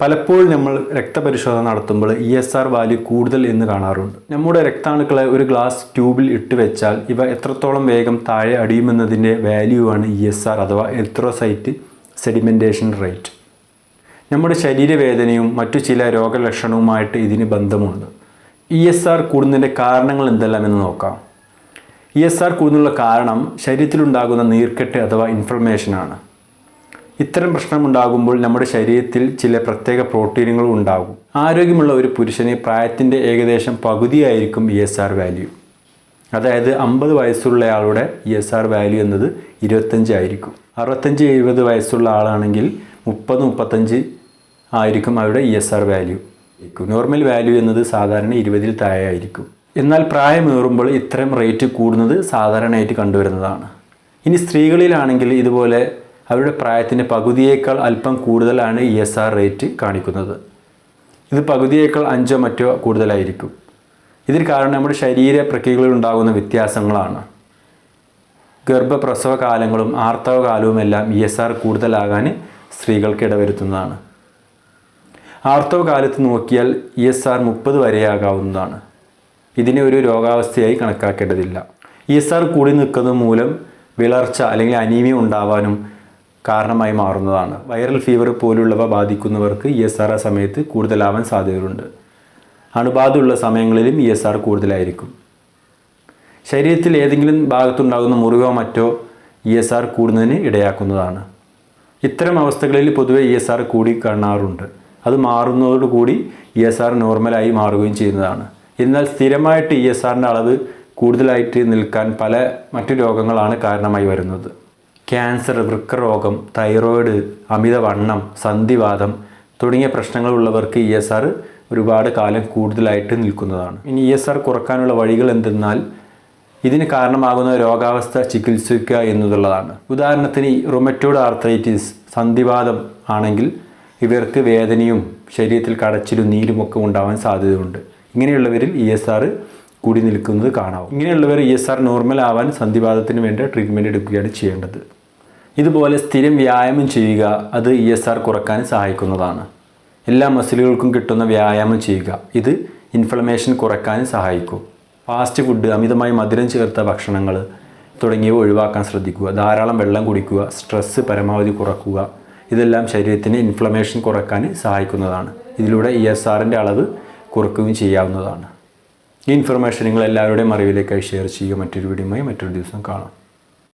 പലപ്പോഴും നമ്മൾ രക്തപരിശോധന നടത്തുമ്പോൾ ഇ എസ് ആർ വാല്യൂ കൂടുതൽ എന്ന് കാണാറുണ്ട്. നമ്മുടെ രക്താണുക്കളെ ഒരു ഗ്ലാസ് ട്യൂബിൽ ഇട്ട് വെച്ചാൽ ഇവ എത്രത്തോളം വേഗം താഴെ അടിയുമെന്നതിന്റെ വാല്യൂ ആണ് ഇ എസ് ആർ അഥവാ എത്രോസൈറ്റ് സെഡിമെന്റേഷൻ റേറ്റ് നമ്മുടെ ശരീരവേദനയും മറ്റു ചില രോഗലക്ഷണവുമായിട്ട് ഇതിന് ബന്ധമുണ്ട്. ഇ എസ് ആർ കൂടുന്നതിന്റെ കാരണങ്ങൾ എന്തെല്ലാം എന്ന് നോക്കാം. ഇ എസ് ആർ കൂടുന്നതിനുള്ള കാരണം ശരീരത്തിലുണ്ടാകുന്ന നീർക്കെട്ട് അഥവാ ഇൻഫ്ലമേഷനാണ് ഇത്തരം പ്രശ്നമുണ്ടാകുമ്പോൾ നമ്മുടെ ശരീരത്തിൽ ചില പ്രത്യേക പ്രോട്ടീനുകൾ ഉണ്ടാകും. ആരോഗ്യമുള്ള ഒരു പുരുഷന് പ്രായത്തിന്റെ ഏകദേശം പകുതിയായിരിക്കും ഇ എസ് ആർ വാല്യൂ അതായത് അമ്പത് വയസ്സുള്ളയാളുടെ ഇ എസ് ആർ വാല്യൂ എന്നത് ഇരുപത്തഞ്ച് ആയിരിക്കും. അറുപത്തഞ്ച് എഴുപത് വയസ്സുള്ള ആളാണെങ്കിൽ മുപ്പത് മുപ്പത്തഞ്ച് ആയിരിക്കും അവരുടെ E S R value normal value എന്നത് സാധാരണ ഇരുപതിൽ താഴെ ആയിരിക്കും എന്നാൽ പ്രായമേറുമ്പോൾ ഇത്തരം റേറ്റ് കൂടുന്നത് സാധാരണയായിട്ട് കണ്ടുവരുന്നതാണ്. ഇനി സ്ത്രീകളിലാണെങ്കിൽ ഇതുപോലെ അവരുടെ പ്രായത്തിന്റെ പകുതിയേക്കാൾ അല്പം കൂടുതലാണ് ഇ എസ് ആർ റേറ്റ് കാണിക്കുന്നത്. ഇത് പകുതിയേക്കാൾ അഞ്ചോ മറ്റോ കൂടുതലായിരിക്കും. ഇതിന് കാരണം നമ്മുടെ ശരീര പ്രക്രിയകളിൽ ഉണ്ടാകുന്ന വ്യത്യാസങ്ങളാണ്. ഗർഭപ്രസവ കാലങ്ങളും ആർത്തവ കാലവും എല്ലാം ഇ എസ് ആർ കൂടുതലാകാൻ സ്ത്രീകൾക്ക് ഇടവരുത്തുന്നതാണ്. ആർത്തവ കാലത്ത് നോക്കിയാൽ ഇ എസ് ആർ മുപ്പത് വരെയാകാവുന്നതാണ് ഇതിനെ ഒരു രോഗാവസ്ഥയായി കണക്കാക്കേണ്ടതില്ല. ഇ എസ് ആർ കൂടി നിൽക്കുന്നത് മൂലം വിളർച്ച അല്ലെങ്കിൽ അനീമിയ ഉണ്ടാവാനും കാരണമായി മാറുന്നതാണ്. വൈറൽ ഫീവർ പോലുള്ളവ ബാധിക്കുന്നവർക്ക് ഇ എസ് ആർ ആ സമയത്ത് കൂടുതലാവാൻ സാധ്യതയുണ്ട് അണുബാധയുള്ള സമയങ്ങളിലും ഇ എസ് ആർ കൂടുതലായിരിക്കും. ശരീരത്തിൽ ഏതെങ്കിലും ഭാഗത്തുണ്ടാകുന്ന മുറിവോ മറ്റോ ഇ എസ് ആർ കൂടുന്നതിന് ഇടയാക്കുന്നതാണ്. ഇത്തരം അവസ്ഥകളിൽ പൊതുവെ ഇ എസ് ആർ കൂടി കാണാറുണ്ട്. അത് മാറുന്നതോടുകൂടി ഇ എസ് ആർ നോർമലായി മാറുകയും ചെയ്യുന്നതാണ്. എന്നാൽ സ്ഥിരമായിട്ട് ഇ എസ് ആറിന്റെ അളവ് കൂടുതലായിട്ട് നിൽക്കാൻ പല മറ്റു രോഗങ്ങളാണ് കാരണമായി വരുന്നത്. ക്യാൻസർ വൃക്കരോഗം തൈറോയിഡ് അമിതവണ്ണം സന്ധിവാദം തുടങ്ങിയ പ്രശ്നങ്ങളുള്ളവർക്ക് ഇ എസ് ആർ ഒരുപാട് കാലം കൂടുതലായിട്ട് നിൽക്കുന്നതാണ്. ഇനി ഇ എസ് ആർ കുറക്കാനുള്ള വഴികൾ എന്തെന്നാൽ ഇതിന് കാരണമാകുന്ന രോഗാവസ്ഥ ചികിത്സിക്കുക എന്നുള്ളതാണ്. ഉദാഹരണത്തിന് റൊമറ്റോഡ് ആർത്രൈറ്റിസ് സന്ധിവാദം ആണെങ്കിൽ ഇവർക്ക് വേദനയും ശരീരത്തിൽ കടച്ചിലും നീരുമൊക്കെ ഉണ്ടാവാൻ സാധ്യതയുണ്ട്. ഇങ്ങനെയുള്ളവരിൽ ഇ എസ് ആർ കൂടി നിൽക്കുന്നത് കാണാവും. ഇങ്ങനെയുള്ളവർ ഇ എസ് ആർ നോർമൽ ആവാൻ സന്ധിവാദത്തിന് വേണ്ട ട്രീറ്റ്മെന്റ് എടുക്കുകയാണ് ചെയ്യേണ്ടത്. ഇതുപോലെ സ്ഥിരം വ്യായാമം ചെയ്യുക അത് ഇ എസ് ആർ കുറയ്ക്കാൻ സഹായിക്കുന്നതാണ്. എല്ലാ മസിലുകൾക്കും കിട്ടുന്ന വ്യായാമം ചെയ്യുക ഇത് ഇൻഫ്ലമേഷൻ കുറയ്ക്കാൻ സഹായിക്കും. ഫാസ്റ്റ് ഫുഡ് അമിതമായി മധുരം ചേർത്ത ഭക്ഷണങ്ങൾ തുടങ്ങിയവ ഒഴിവാക്കാൻ ശ്രദ്ധിക്കുക ധാരാളം വെള്ളം കുടിക്കുക സ്ട്രെസ്സ് പരമാവധി കുറക്കുക ഇതെല്ലാം ശരീരത്തിന് ഇൻഫ്ലമേഷൻ കുറയ്ക്കാൻ സഹായിക്കുന്നതാണ്. ഇതിലൂടെ ഇ എസ് ആറിന്റെ അളവ് കുറക്കുകയും ചെയ്യാവുന്നതാണ്. ഈ ഇൻഫർമേഷൻ നിങ്ങൾ എല്ലാവരുടെയും അറിവിലേക്കായി ഷെയർ ചെയ്യുക. മറ്റൊരു വീഡിയോയുമായി മറ്റൊരു ദിവസം കാണാം.